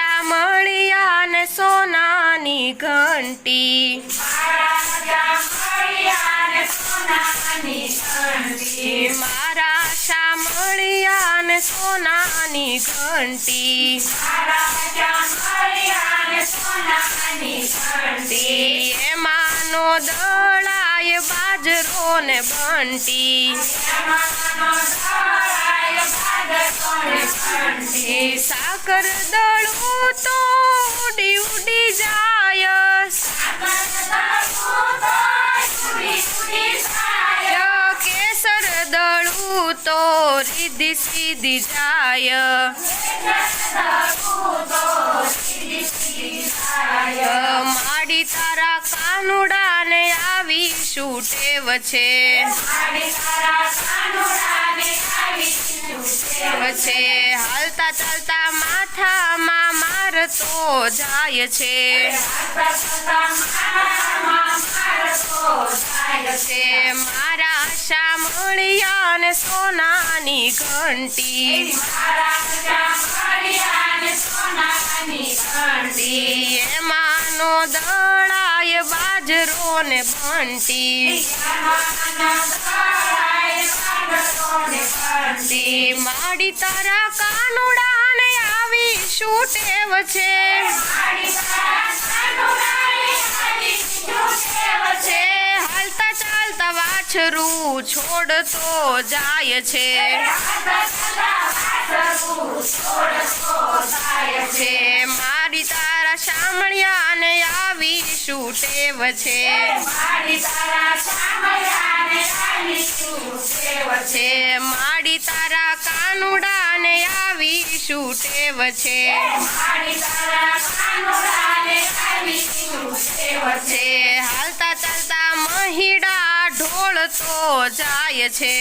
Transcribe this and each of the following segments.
મળ્યા ને સોનાની ઘંટી. મારા મળ્યા ને સોનાની ઘંટી. એમાંનો દળા દળાય બાજરો ને બંટી સાકર દળું તો ઉડી ઉડી જાય. કેસર દળું તો રીધી સીધી જાય. છે. છે. હાલતા ચાલતા માથામાં મારતો જાય છે. મારા મળ્યા ને સોનાની ઘંટી. એમાંનો દળાય બાજરો ને બંટી માડી તારા કાનુડા ને આવી શું ટેવ છે હાલતા ચાલતા વાછરું છોડતો જાય છે. મારી ટેવ છે. છે માડી તારા કાનુડા ને આવી શું ટેવ છે. છે હાલતા ચાલતા મહિડા ઢોળતો જાય છે.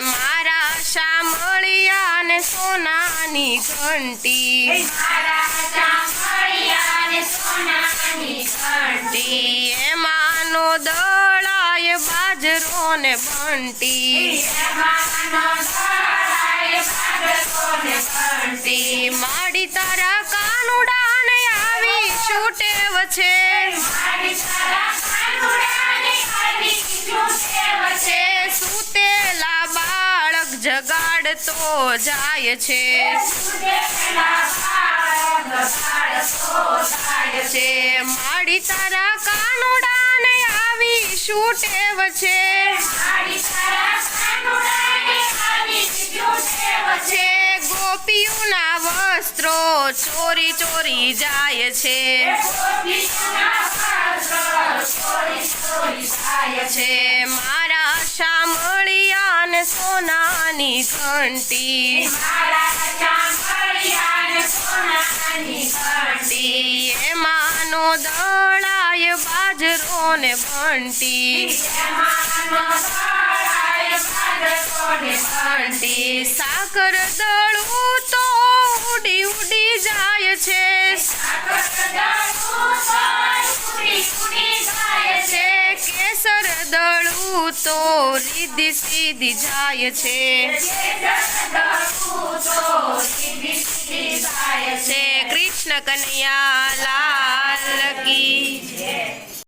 મારા શામળિયા ને સોનાની ઘંટી. ઘંટી એમાંનો દળાય બાજરો ને બંટી. ઘંટી માડી તારા કાનુડા ને આવી છૂટેવ છે. છે છે જગાડતો જાય છે. છે માડી તારા કાનુડા ને આવી શું ટેવ છે. છે. ગોપીઓના વસ્ત્રો ચોરી ચોરી જાય છે. છે. સોનાની ઘંટી ઘંટી એમાંનો દળાય બાજરો ને ભંટી સાકર દળું તો રીધી સીધી જાય છે. છે. કૃષ્ણ કનૈયા લાલ કી.